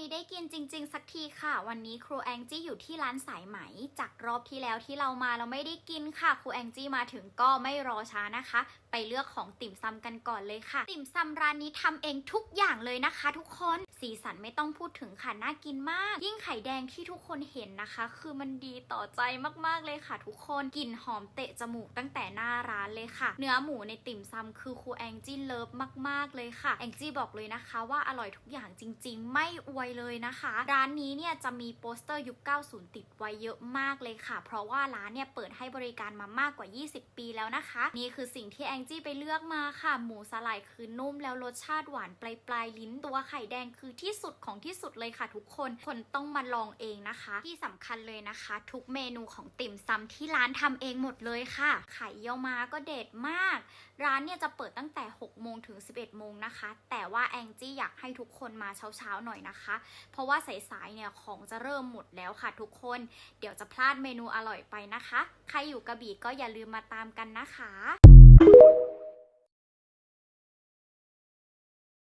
นี้ได้กินจริง ๆ สักทีค่ะ วันนี้ครูแองจี้อยู่ที่ร้านสายไหม จากรอบที่แล้วที่เรามาเราไม่ได้กินค่ะ ครูแองจี้มาถึงก็ไม่รอช้านะคะ ไปเลือกของติ่มซำกันก่อนเลยค่ะ ติ่มซำร้านนี้ทำเองทุกอย่างเลยนะคะ ทุกคนสีสันไม่ต้องพูดถึงค่ะน่ากินมาก ยิ่งไข่แดงที่ทุกคนเห็นนะคะ คือมันดีต่อใจมากๆเลยค่ะ ทุกคนกลิ่นหอมเตะจมูกตั้งแต่หน้าร้านเลยค่ะ เนื้อหมูในติ่มซำคือครูแองจี้เลิฟมาก ๆเลยค่ะแองจี้บอกเลยนะคะ ว่าอร่อยทุกอย่างจริง ๆ ไม่อวยเลยนะคะ ร้านนี้เนี่ยจะมีโปสเตอร์ยุค 90 ติดไว้เยอะมากเลยค่ะ เพราะว่าร้านเนี่ยเปิดให้บริการมามากกว่า 20 ปีแล้วนะคะ นี่คือสิ่งที่แองจี้ไปเลือกมาค่ะ หมูสไลด์คือนุ่มแล้วรสชาติหวานปลายปลายลิ้นตัวไข่แดงคือที่สุดของที่สุดเลยค่ะ ทุกคนคนต้องมาลองเองนะคะ ที่สำคัญเลยนะคะ ทุกเมนูของติ่มซำที่ร้านทำเองหมดเลยค่ะ ไข่เยี่ยวม้าก็เด็ดมาก ร้านเนี่ยจะเปิดตั้งแต่ 6 โมงถึง 11 โมงนะคะ แต่ว่าแองจี้อยากให้ทุกคนมาเช้าๆหน่อยนะคะเพราะว่าสายๆเนี่ยของจะเริ่มหมดแล้วค่ะทุกคน เดี๋ยวจะพลาดเมนูอร่อยไปนะคะ ใครอยู่กระบี่ก็อย่าลืมมาตามกันนะคะ